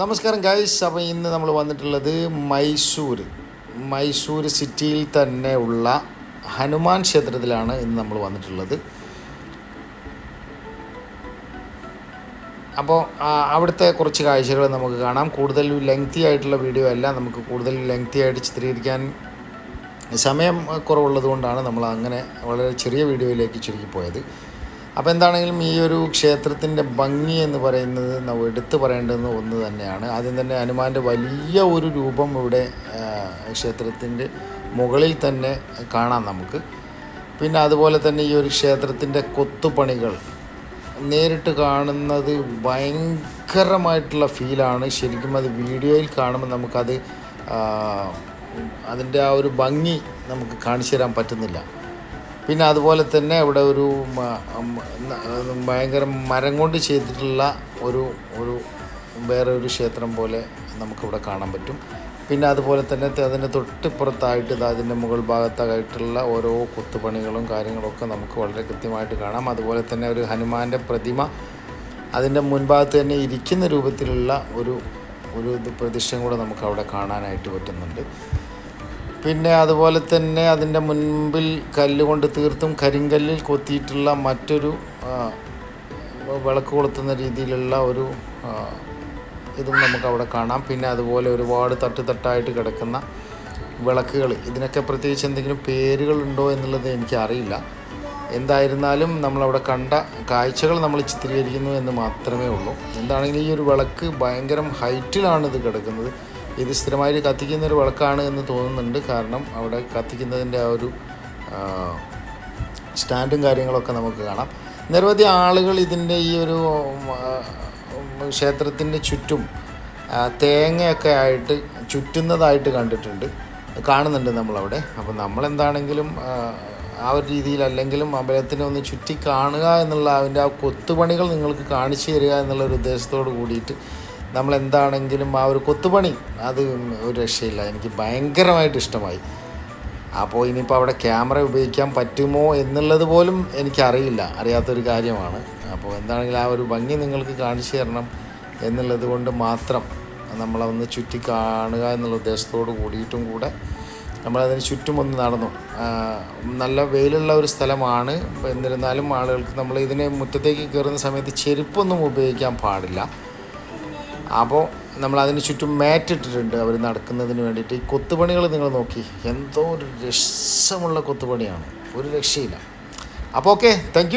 നമസ്കാരം ഗൈസ് അപ്പോൾ ഇന്ന് നമ്മൾ വന്നിട്ടുള്ളത് മൈസൂർ. മൈസൂർ സിറ്റിയിൽ തന്നെ ഉള്ള ഹനുമാൻ ക്ഷേത്രത്തിലാണ് ഇന്ന് നമ്മൾ വന്നിട്ടുള്ളത്. അപ്പോൾ അവിടുത്തെ കുറച്ച് കാഴ്ചകൾ നമുക്ക് കാണാം. കൂടുതൽ ലെങ്തി ആയിട്ടുള്ള വീഡിയോ അല്ല നമുക്ക് കൂടുതൽ ലെങ്തി ആയിട്ട് ചിത്രീകരിക്കാൻ സമയം കുറവുള്ളത് കൊണ്ടാണ് നമ്മൾ അങ്ങനെ വളരെ ചെറിയ വീഡിയോയിലേക്ക് ചുരുക്കി പോയത്. അപ്പോൾ എന്താണെങ്കിലും ഈ ഒരു ക്ഷേത്രത്തിന്റെ ഭംഗി എന്ന് പറയുന്നത് എടുത്തു പറയേണ്ടുന്ന ഒന്ന് തന്നെയാണ്. ആദ്യം തന്നെ ഹനുമാന്റെ വലിയ ഒരു രൂപം ഇവിടെ ക്ഷേത്രത്തിന്റെ മുകളിൽ തന്നെ കാണാം നമുക്ക്. പിന്നെ അതുപോലെ തന്നെ ഈ ഒരു ക്ഷേത്രത്തിന്റെ കൊത്തുപണികൾ നേരിട്ട് കാണുന്നത് ഭയങ്കരമായിട്ടുള്ള ഫീലാണ്. ശരിക്കും അത് വീഡിയോയിൽ കാണുമ്പോൾ നമുക്കത് അതിന്റെ ആ ഒരു ഭംഗി നമുക്ക് കാണിച്ചു തരാൻ പറ്റുന്നില്ല. പിന്നെ അതുപോലെ തന്നെ ഇവിടെ ഒരു ഭയങ്കര മരം കൊണ്ട് ചെയ്തിട്ടുള്ള ഒരു ഒരു വേറെ ഒരു ക്ഷേത്രം പോലെ നമുക്കിവിടെ കാണാൻ പറ്റും. പിന്നെ അതുപോലെ തന്നെ അതിന്റെ തൊട്ടിപ്പുറത്തായിട്ട് ഇത് അതിന്റെ മുകൾ ഭാഗത്തായിട്ടുള്ള ഓരോ കൊത്തുപണികളും കാര്യങ്ങളൊക്കെ നമുക്ക് വളരെ കൃത്യമായിട്ട് കാണാം. അതുപോലെ തന്നെ ഒരു ഹനുമാന്റെ പ്രതിമ അതിന്റെ മുൻഭാഗത്ത് തന്നെ ഇരിക്കുന്ന രൂപത്തിലുള്ള ഒരു ഒരു പ്രതിഷ്ഠം പ്രതിഷ്ഠയും കൂടെ നമുക്ക് അവിടെ കാണാനായിട്ട് പറ്റുന്നുണ്ട്. പിന്നെ അതുപോലെ തന്നെ അതിന്റെ മുൻപിൽ കല്ലുകൊണ്ട് തീർത്തും കരിങ്കല്ലിൽ കൊത്തിയിട്ടുള്ള മറ്റൊരു വിളക്ക് കൊളുത്തുന്ന രീതിയിലുള്ള ഒരു ഇതും നമുക്ക് അവിടെ കാണാം. പിന്നെ അതുപോലെ ഒരുപാട് തട്ട് തട്ടായിട്ട് കിടക്കുന്ന വിളക്കുകൾ. ഇതിനൊക്കെ പ്രത്യേകിച്ച് എന്തെങ്കിലും പേരുകളുണ്ടോ എന്നുള്ളത് എനിക്കറിയില്ല എന്തായിരുന്നാലും നമ്മളവിടെ കണ്ട കാഴ്ചകൾ നമ്മൾ ചിത്രീകരിക്കുന്നു എന്ന് മാത്രമേ ഉള്ളൂ. എന്താണെങ്കിലും ഈ ഒരു വിളക്ക് ഭയങ്കരം ഹൈറ്റിലാണ് ഇത് കിടക്കുന്നത്. ഇത് സ്ഥിരമായിട്ട് കത്തിക്കുന്ന ഒരു വിളക്കാണ് എന്ന് തോന്നുന്നുണ്ട്. കാരണം അവിടെ കത്തിക്കുന്നതിന്റെ ആ ഒരു സ്റ്റാൻഡും കാര്യങ്ങളൊക്കെ നമുക്ക് കാണാം. നിരവധി ആളുകൾ ഇതിന്റെ ഈ ഒരു ക്ഷേത്രത്തിന്റെ ചുറ്റും തേങ്ങയൊക്കെ ആയിട്ട് ചുറ്റുന്നതായിട്ട് കണ്ടിട്ടുണ്ട്. കാണുന്നുണ്ട് നമ്മളവിടെ. അപ്പോൾ നമ്മളെന്താണെങ്കിലും ആ, ഒരു രീതിയിലല്ലെങ്കിലും അമ്പലത്തിനെ ഒന്ന് ചുറ്റി കാണുക എന്നുള്ള അതിന്റെ ആ കൊത്തുപണികൾ നിങ്ങൾക്ക് കാണിച്ചു തരിക എന്നുള്ള ഒരു ഉദ്ദേശത്തോട് കൂടിയിട്ട് നമ്മൾ എന്താണെങ്കിലും ആ ഒരു കൊത്തുപണി. അത് ഒരു രക്ഷയില്ല. എനിക്ക് ഭയങ്കരമായിട്ട് ഇഷ്ടമായി. അപ്പോൾ ഇനിയിപ്പോൾ അവിടെ ക്യാമറ ഉപയോഗിക്കാൻ പറ്റുമോ എന്നുള്ളത് പോലും എനിക്കറിയില്ല. അറിയാത്തൊരു കാര്യമാണ്. അപ്പോൾ എന്താണെങ്കിലും ആ ഒരു ഭംഗി നിങ്ങൾക്ക് കാണിച്ചു തരണം എന്നുള്ളത് കൊണ്ട് മാത്രം നമ്മളൊന്ന് ചുറ്റി കാണുക എന്നുള്ള ഉദ്ദേശത്തോട് കൂടിയിട്ടും കൂടെ നമ്മളതിന് ചുറ്റും ഒന്ന് നടന്നു. നല്ല വെയിലുള്ള ഒരു സ്ഥലമാണ്. എന്നിരുന്നാലും ആളുകൾക്ക് നമ്മൾ ഇതിനെ മുറ്റത്തേക്ക് കയറുന്ന സമയത്ത് ചെരുപ്പൊന്നും ഉപയോഗിക്കാൻ പാടില്ല. അപ്പോൾ നമ്മൾ അതിന് ചുറ്റും മാറ്റ് ഇട്ടിട്ടുണ്ട് അവർ നടക്കുന്നതിന് വേണ്ടിയിട്ട്. ഈ കൊത്തുപണികൾ നിങ്ങൾ നോക്കി. എന്തോ ഒരു രസമുള്ള കൊത്തുപണിയാണ്. ഒരു രക്ഷയില്ല. അപ്പോൾ ഓക്കെ താങ്ക്